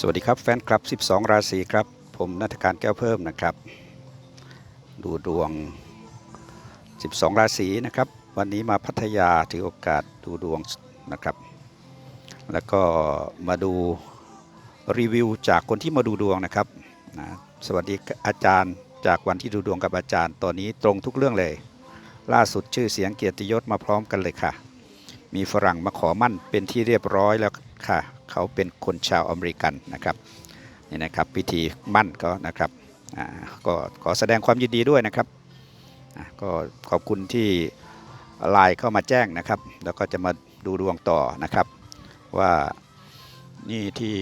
สวัสดีครับแฟนคลับ 12 ราศีครับ ผมนัฐการแก้วเพิ่มนะครับ ดูดวง 12 ราศีนะครับ วันนี้มาพัทยาถือโอกาสดูดวงนะครับ แล้วก็มาดูรีวิวจากคนที่มาดูดวงนะครับนะสวัสดีอาจารย์จากวันที่ดูดวงกับอาจารย์ตอนนี้ตรงทุกเรื่องเลย ล่าสุดชื่อเสียงเกียรติยศมาพร้อมกันเลยค่ะ มีฝรั่งมาขอมั่นเป็นที่เรียบร้อยแล้วค่ะ เขาเป็นคนชาวอเมริกันนะครับนี่นะครับพิธีมั่นก็นะครับก็ขอแสดงความยินดีด้วยนะครับก็ขอบคุณที่ไลน์เข้ามาแจ้งนะครับ แล้วก็จะมาดูดวงต่อนะครับ ว่านี่ที่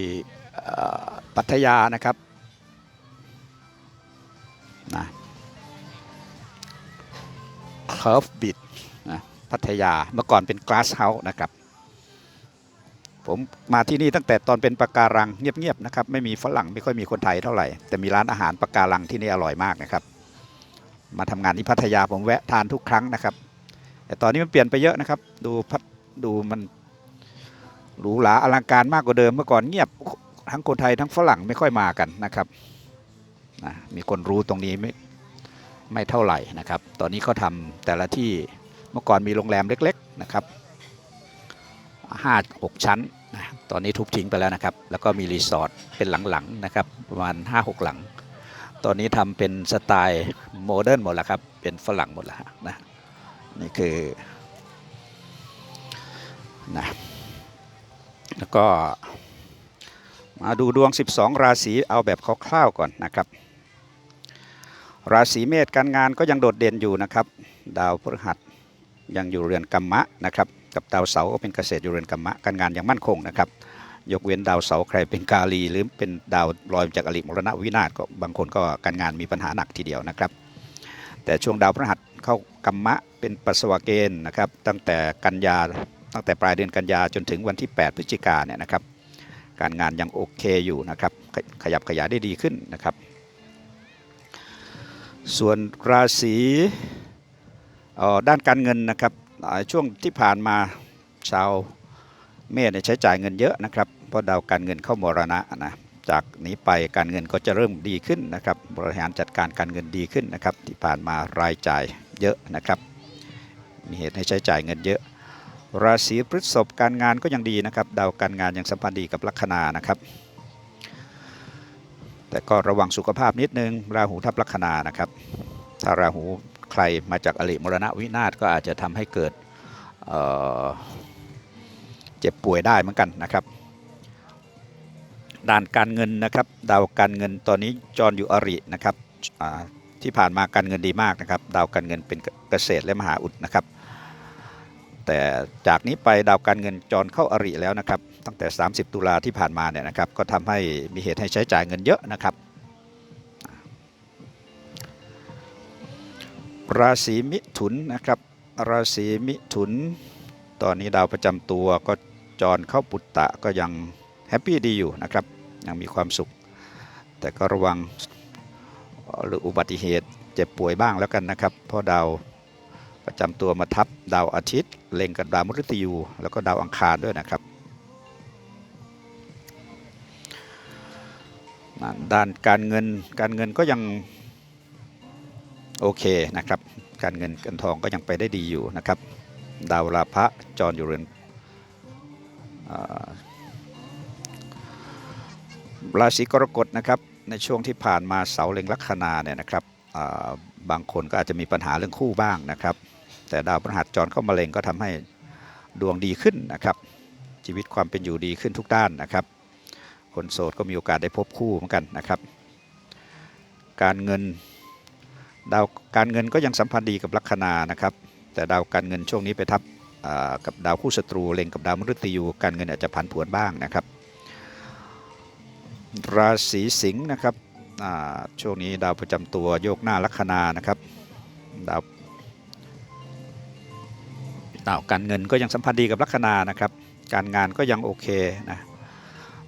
เอ่อพัทยานะครับนะเคิร์ฟบิดนะพัทยาเมื่อก่อนเป็นก a าสเฮาส์นะครับ ผมมาที่นี่ตั้งแต่ตอนเป็นปะการังเงียบๆนะครับไม่มีฝรั่งไม่ค่อยมีคนไทยเท่าไหร่ แต่มีร้านอาหารปะการังที่นี่อร่อยมากนะครับ มาทำงานที่พัทยาผมแวะทานทุกครั้งนะครับ แต่ตอนนี้มันเปลี่ยนไปเยอะนะครับ ดูพัดดูมันหรูหราอลังการมากกว่าเดิมเมื่อก่อนเงียบทั้งคนไทยทั้งฝรั่งไม่ค่อยมากันนะครับนะมีคนรู้ตรงนี้ไม่ไม่เท่าไหร่นะครับ ตอนนี้เขาทำแต่ละที่เมื่อก่อนมีโรงแรมเล็ก ๆ นะครับ ห้าหกชั้นนะตอนนี้ทุบทิ้งไปแล้วนะครับ แล้วก็มีรีสอร์ทเป็นหลังๆนะครับประมาณ 5 6 หลัง ตอนนี้ทำเป็นสไตล์โมเดิร์นหมดแล้วครับ เป็นฝรั่งหมดแล้วนะนี่คือนะแล้วก็มาดูดวง 12 ราศีเอาแบบคร่าวๆก่อนนะครับ ราศีเมษการงานก็ยังโดดเด่นอยู่นะครับ ดาวพฤหัส ยังอยู่เรือนกัมมะนะครับกับดาวเสาร์ก็เป็นเกษตรอยู่เรือนกัมมะการงานยังมั่นคงนะครับยกเว้นดาวเสาร์ใครเป็นกาลี หรือเป็นดาวลอยจากอริมรณวินาศก็บางคนก็การงานมีปัญหาหนักทีเดียวนะครับ แต่ช่วงดาวพฤหัสเข้ากัมมะเป็นปัสสาวะเกณฑ์นะครับตั้งแต่กันยาตั้งแต่ปลายเดือนกันยาจนถึงวันที่ 8 พฤศจิกาเนี่ยนะครับ การงานยังโอเคอยู่นะครับ ขยับขยายได้ดีขึ้นนะครับ ส่วนราศี ด้านการเงินนะครับช่วงที่ผ่านมาชาวเมษเนี่ยใช้จ่ายเงินเยอะนะครับเพราะดาวการเงินเข้ามรณะนะจากนี้ไปการเงินก็จะเริ่มดีขึ้นนะครับบริหารจัดการการเงินดีขึ้นนะครับที่ผ่านมารายจ่ายเยอะนะครับ มีเหตุให้ใช้จ่ายเงินเยอะ ราศีพฤษภการงานก็ยังดีนะครับดาวการงานยังสัมพันธ์ดีกับลัคนานะครับ แต่ก็ระวังสุขภาพนิดนึงราหูทับลัคนานะครับถ้าราหู ใครมาจากอริมรณวินาศก็อาจจะทำให้เกิดเเจ็บป่วยได้เหมือนกันนะครับ ด้านการเงินนะครับดาวการเงินตอนนี้จรอยู่อรินะครับที่ผ่านมาการเงินดีมากนะครับ ดาวการเงินเป็นเกษตรและมหาอุดนะครับ แต่จากนี้ไปดาวการเงินจรเข้าอริแล้วนะครับ ตั้งแต่ 30 ตุลาที่ผ่านมาเนี่ยนะครับ ก็ทำให้มีเหตุให้ใช้จ่ายเงินเยอะนะครับ ราศีมิถุนนะครับ ราศีมิถุน ตอนนี้ดาวประจำตัวก็จรเข้าปุตตะก็ยังแฮปปี้ดีอยู่นะครับ ยังมีความสุข แต่ก็ระวังหรืออุบัติเหตุเจ็บป่วยบ้างแล้วกันนะครับ เพราะดาวประจำตัวมาทับดาวอาทิตย์ เล็งกับดาวมฤตยูแล้วก็ดาวอังคารด้วยนะครับด้านการเงินการเงินก็ยัง โอเคนะครับ การเงินการทองก็ยังไปได้ดีอยู่นะครับ ดาวราพะจรอยู่เรือนราศีกรกฎนะครับในช่วงที่ผ่านมาเสาเล็งลัคนาเนี่ยนะครับบางคนก็อาจจะมีปัญหาเรื่องคู่บ้างนะครับ แต่ดาวพฤหัสจรเข้ามาเล็งก็ทำให้ดวงดีขึ้นนะครับ ชีวิตความเป็นอยู่ดีขึ้นทุกด้านนะครับ คนโสดก็มีโอกาสได้พบคู่เหมือนกันนะครับ การเงิน ดาวการเงินก็ยังสัมพันธ์ดีกับลัคนานะครับ แต่ดาวการเงินช่วงนี้ไปทับกับดาวคู่ศัตรูเล็งกับดาวมฤตยูการเงินอาจจะผันผวนบ้างนะครับ ราศีสิงห์นะครับช่วงนี้ดาวประจำตัวโยกหน้าลัคนานะครับดาวดาวการเงินก็ยังสัมพันธ์ดีกับลัคนานะครับ การงานก็ยังโอเคนะ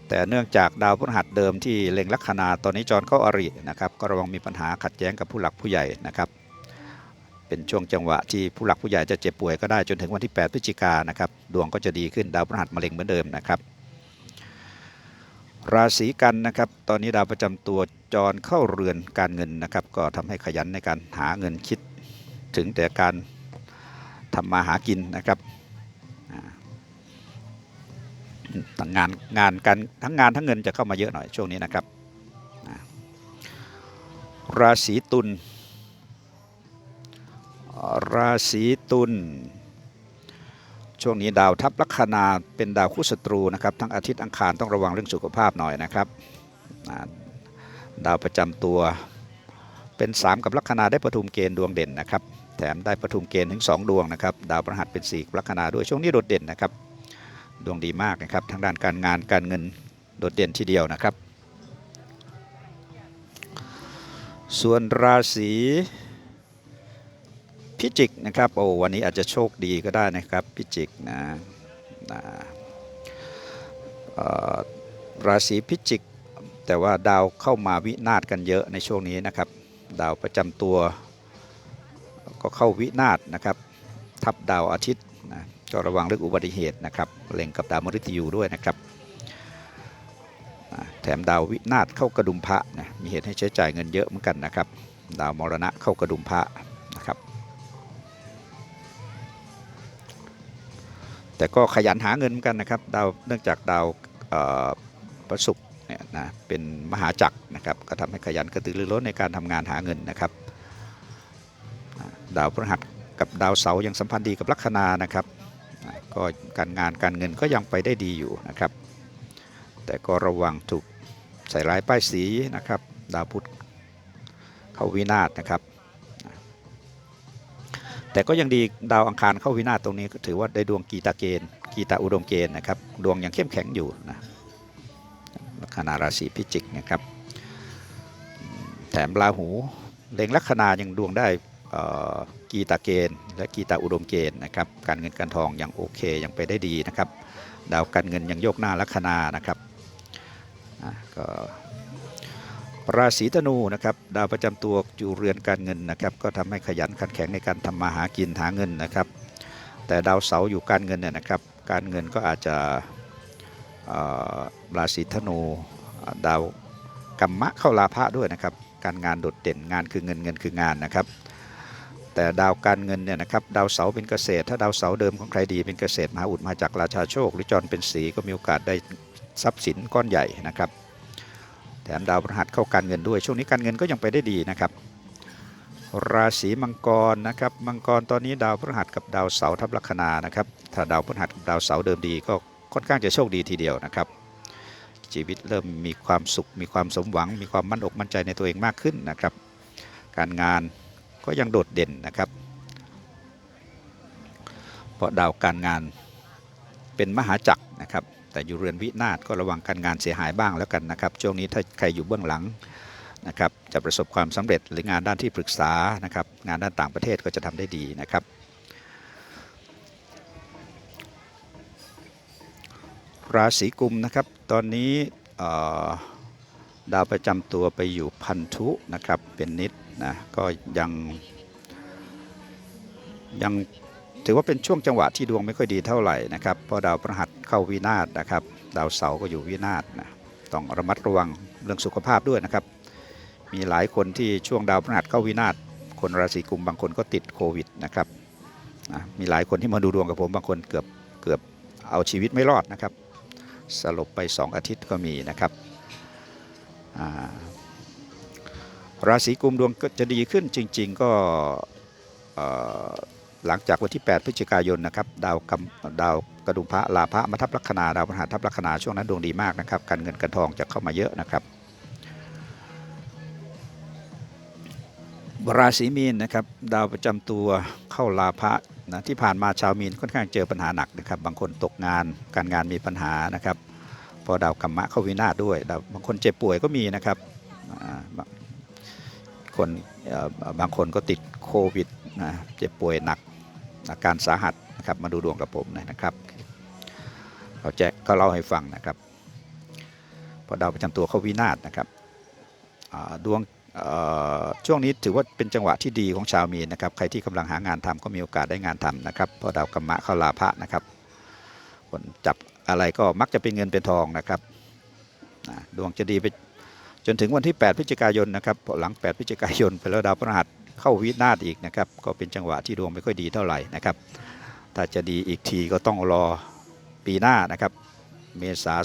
แต่เนื่องจากดาวพฤหัสเดิมที่เล็งลัคนาตอนนี้จรเข้าอรินะครับก็ระวังมีปัญหาขัดแย้งกับผู้หลักผู้ใหญ่นะครับเป็นช่วงจังหวะที่ผู้หลักผู้ใหญ่จะเจ็บป่วยก็ได้จนถึงวันที่ 8 พฤศจิกายนนะครับดวงก็จะดีขึ้นดาวพฤหัสมะเร็งเหมือนเดิมนะครับราศีกันนะครับตอนนี้ดาวประจำตัวจรเข้าเรือนการเงินนะครับก็ทำให้ขยันในการหาเงินคิดถึงแต่การทำมาหากินนะครับ งงานงานการทั้งงานทั้งเงินจะเข้ามาเยอะหน่อยช่วงนี้นะครับ ราศีตุลราศีตุลช่วงนี้ดาวทับลัคนาเป็นดาวคู่ศัตรูนะครับ ทั้งอาทิตย์อังคารต้องระวังเรื่องสุขภาพหน่อยนะครับดาวประจำตัวเป็น 3 กับลัคนาได้ประทุมเกณฑ์ดวงเด่นนะครับ แถมได้ประทุมเกณฑ์ถึง 2 ดวงนะครับ ดาวพฤหัสเป็น4ลัคนาด้วยช่วงนี้โดดเด่นนะครับ ดวงดีมากนะครับทางด้านการงานการเงินโดดเด่นทีเดียวนะครับ ส่วนราศีพิจิกนะครับโอ้วันนี้อาจจะโชคดีก็ได้นะครับพิจิกนะนะราศีพิจิก แต่ว่าดาวเข้ามาวินาศกันเยอะในช่วงนี้นะครับ ดาวประจำตัวก็เข้าวินาศนะครับ ทับดาวอาทิตย์นะ ก็ระวังเรื่องอุบัติเหตุนะครับเล็งกับดาวมฤตยูด้วยนะครับ แถมดาววินาศเข้ากระดุมพระนะมีเหตุให้ใช้จ่ายเงินเยอะเหมือนกันนะครับ ดาวมรณะเข้ากระดุมพระนะครับ แต่ก็ขยันหาเงินเหมือนกันนะครับดาวเนื่องจากดาวประศุกร์เนี่ยนะเป็นมหาจักรนะครับก็ทำให้ขยันกระตือรือร้นในการทำงานหาเงินนะครับ ดาวพฤหัสกับดาวเสาร์ยังสัมพันธ์ดีกับลัคนานะครับ ก็การงานการเงินก็ยังไปได้ดีอยู่นะครับ แต่ก็ระวังถูกใส่ร้ายป้ายสีนะครับ ดาวพุธเข้าวินาศนะครับ แต่ก็ยังดีดาวอังคารเข้าวินาศตรงนี้ก็ถือว่าได้ดวงกีตาเกณฑ์กีตาอุดมเกณฑ์นะครับ ดวงยังเข้มแข็งอยู่นะลัคนาราศีพิจิกนะครับ แถมราหูเล็งลัคนายังดวงได้ กีตาเกณฑ์ และกีตาอุดมเกณฑ์นะครับการเงินการทองยังโอเคยังไปได้ดีนะครับดาวการเงินยังโยกหน้าลัคนานะครับก็ราศีธนูนะครับดาวประจำตัวอยู่เรือนการเงินนะครับก็ทำให้ขยันขันแข็งในการทำมาหากินหาเงินนะครับ แต่ดาวเสาอยู่การเงินเนี่ยนะครับการเงินก็อาจจะราศีธนูดาวกัมมะเข้าลาภะด้วยนะครับการงานโดดเด่นงานคือเงินเงินคืองานนะครับ แต่ดาวการเงินเนี่ยนะครับดาวเสาเป็นเกษตร ถ้าดาวเสาเดิมของใครดีเป็นเกษตรมหาอุดมาจากราชาโชค หรือจรเป็นสีก็มีโอกาสได้ทรัพย์สินก้อนใหญ่นะครับแถมดาวพฤหัสเข้าการเงินด้วยช่วงนี้การเงินก็ยังไปได้ดีนะครับ ราศีมังกรนะครับมังกรตอนนี้ดาวพฤหัสกับดาวเสาทับลัคนานะครับถ้าดาวพฤหัสกับดาวเสาเดิมดีก็ค่อนข้างจะโชคดีทีเดียวนะครับชีวิตเริ่มมีความสุข มีความสมหวัง มีความมั่นอกมั่นใจในตัวเองมากขึ้นนะครับ การงาน ก็ยังโดดเด่นนะครับ เพราะดาวการงานเป็นมหาจักรนะครับ แต่อยู่เรือนวินาศก็ระวังการงานเสียหายบ้างแล้วกันนะครับ ช่วงนี้ถ้าใครอยู่เบื้องหลังนะครับ จะประสบความสำเร็จหรืองานด้านที่ปรึกษานะครับ งานด้านต่างประเทศก็จะทำได้ดีนะครับราศีกุมนะครับ ตอนนี้ดาวประจำตัวไปอยู่พันธุนะครับ เป็นนิด นะก็ยังยังถือว่าเป็นช่วงจังหวะที่ดวงไม่ค่อยดีเท่าไหร่นะครับเพราะดาวพฤหัสเข้าวินาศนะครับ ดาวเสาร์ก็อยู่วินาศนะต้องระมัดระวังเรื่องสุขภาพด้วยนะครับ มีหลายคนที่ช่วงดาวพฤหัสเข้าวินาศคนราศีกุมบางคนก็ติดโควิดนะครับนะมีหลายคนที่มาดูดวงกับผมบางคนเกือบเกือบเอาชีวิตไม่รอดนะครับ สลบไป 2 อาทิตย์ก็มีนะครับอ่า ราศีกุมดวงก็จะดีขึ้นจริง ๆ ก็หลังจากวันที่ 8 พฤศจิกายนนะครับดาวกำดาวกระดุมพระลาพระมาทับลัคนาดาวพฤหัสทับลัคนาช่วงนั้นดวงดีมากนะครับการเงินการทองจะเข้ามาเยอะนะครับ ราศีมีนนะครับดาวประจำตัวเข้าลาภะนะที่ผ่านมาชาวมีนค่อนข้างเจอปัญหาหนักนะครับ บางคนตกงานการงานมีปัญหานะครับ พอดาวกัมมะเข้าวินาศด้วยดาวบางคนเจ็บป่วยก็มีนะครับ คนบางคนก็ติดโควิดนะเจ็บป่วยหนักอาการสาหัสนะครับมาดูดวงกับผมนะครับเขาแจ็คก็เล่าให้ฟังนะครับพอดาวประจำตัวเขาวินาศนะครับดวงช่วงนี้ถือว่าเป็นจังหวะที่ดีของชาวมีนนะครับใครที่กำลังหางานทำก็มีโอกาสได้งานทำนะครับพราะดาวกัมมะเข้าลาภะนะครับคนจับอะไรก็มักจะเป็นเงินเป็นทองนะครับดวงจะดีไป จนถึงวันที่ 8พฤศจิกายนนะครับหลัง 8พฤศจิกายนไปแล้วดาวพฤหัสเข้าวินาศอีกนะครับก็เป็นจังหวะที่ดวงไม่ค่อยดีเท่าไหร่นะครับถ้าจะดีอีกทีก็ต้องรอปีหน้านะครับเมษา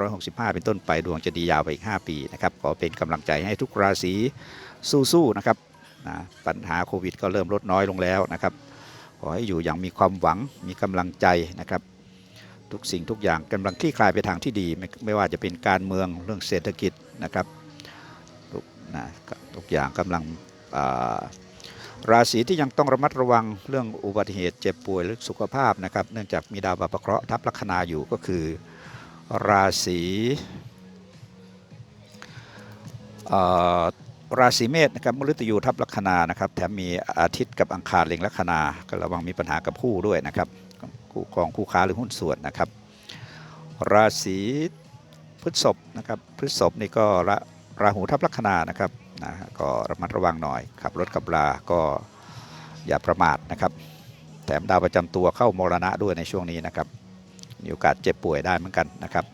2565 เป็นต้นไปดวงจะดียาวไปอีก 5 ปีนะครับขอเป็นกำลังใจให้ทุกราศีสู้ๆนะครับนะปัญหาโควิดก็เริ่มลดน้อยลงแล้วนะครับขอให้อยู่อย่างมีความหวังมีกำลังใจนะครับทุกสิ่งทุกอย่างกำลังคลี่คลายไปทางที่ดี ไม่ไม่ว่าจะเป็นการเมืองเรื่องเศรษฐกิจนะครับ นะทุกอย่างกำลังาราศีที่ยังต้องระมัดระวังเรื่องอุบัติเหตุเจ็บป่วยหรือสุขภาพนะครับ เนื่องจากมีดาวบาปเคราะห์ทับลัคนาอยู่ก็คือราศีราศีเมษนะครับมฤตยูทับลัคนานะครับแถมมีอาทิตย์กับอังคารเล็งลัคนาก็ระวังมีปัญหากับคู่ด้วยนะครับคู่ครองคู่ค้าหรือหุ้นส่วนนะครับ ราศีพฤษภนะครับพฤษภนี่ก็รา ราหูทับลัคนานะครับนะก็ระมัดระวังหน่อยขับรถขับราก็อย่าประมาทนะครับแถมดาวประจำตัวเข้ามรณะด้วยในช่วงนี้นะครับมีโอกาสเจ็บป่วยได้เหมือนกันนะครับ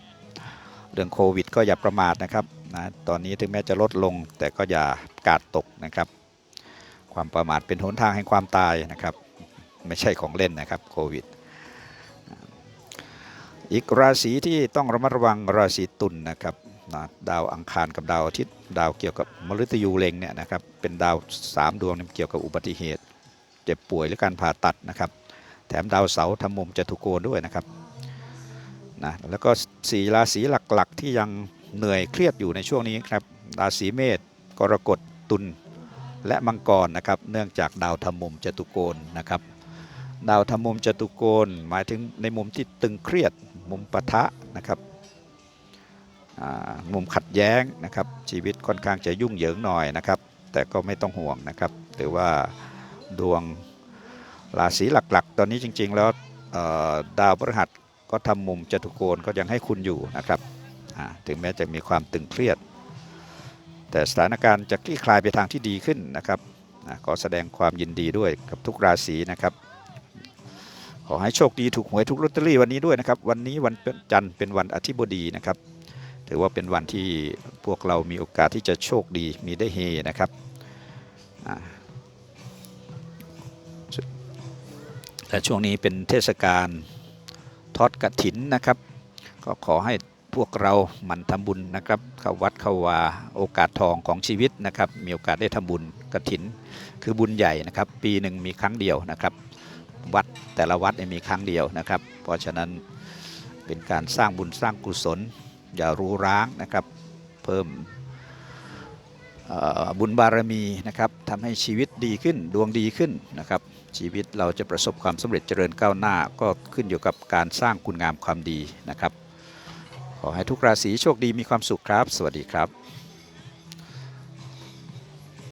เรื่องโควิด ก็อย่าประมาทนะครับนะตอนนี้ถึงแม้จะลดลงแต่ก็อย่ากาดตกนะครับ ความประมาทเป็นหนทางแห่งความตายนะครับ ไม่ใช่ของเล่นนะครับโควิด อีกราศีที่ต้องระมัดระวังราศีตุลนะครับ นะดาวอังคารกับดาวอาทิตย์ ดาวเกี่ยวกับมฤตยูเล็งเนี่ยนะครับเป็นดาวสามดวงเนี่เกี่ยวกับอุบัติเหตุ เจ็บป่วยหรือการผ่าตัดนะครับ แถมดาวเสาร์ทำมุมจตุโกณด้วยนะครับนะแล้วก็สี่ราศีหลักๆ ที่ยังเหนื่อยเครียดอยู่ในช่วงนี้ครับราศีเมษกรกฎตุลและมังกรนะครับเนื่องจากดาวทำมุมจตุโกณนะครับดาวทำมุมจตุโกณหมายถึงในมุมที่ตึงเครียดมุมปะทะนะครับ มุมขัดแย้งนะครับชีวิตค่อนข้างจะยุ่งเหยิงหน่อยนะครับ แต่ก็ไม่ต้องห่วงนะครับหรือว่าดวงราศีหลักๆ ตอนนี้จริง ๆ แล้วดาวพฤหัสก็ทำมุมจตุโกณก็ยังให้คุณอยู่นะครับถึงแม้จะมีความตึงเครียด แต่สถานการณ์จะคลี่คลายไปทางที่ดีขึ้นนะครับขอแสดงความยินดีด้วยกับทุกราศีนะครับ ขอให้โชคดีถูกหวยถูกลอตเตอรี่วันนี้ด้วยนะครับ วันนี้วันจันทร์เป็นวันอาทิตย์บดีนะครับ ถือว่าเป็นวันที่พวกเรามีโอกาสที่จะโชคดีมีได้เฮนะครับและช่วงนี้เป็นเทศกาลทอดกระถินนะครับ ก็ขอให้พวกเราหมั่นทำบุญนะครับเข้าวัดเข้าวาโอกาสทองของชีวิตนะครับ มีโอกาสได้ทำบุญกระถิน คือบุญใหญ่นะครับ ปีหนึ่งมีครั้งเดียวนะครับ วัดแต่ละวัดมีครั้งเดียวนะครับ เพราะฉะนั้นเป็นการสร้างบุญสร้างกุศล อย่ารู้ร้างนะครับ เพิ่มบุญบารมีนะครับทำให้ชีวิตดีขึ้นดวงดีขึ้นนะครับ ชีวิตเราจะประสบความสำเร็จเจริญก้าวหน้า ก็ขึ้นอยู่กับการสร้างคุณงามความดีนะครับ ขอให้ทุกราศีโชคดีมีความสุขครับ สวัสดีครับ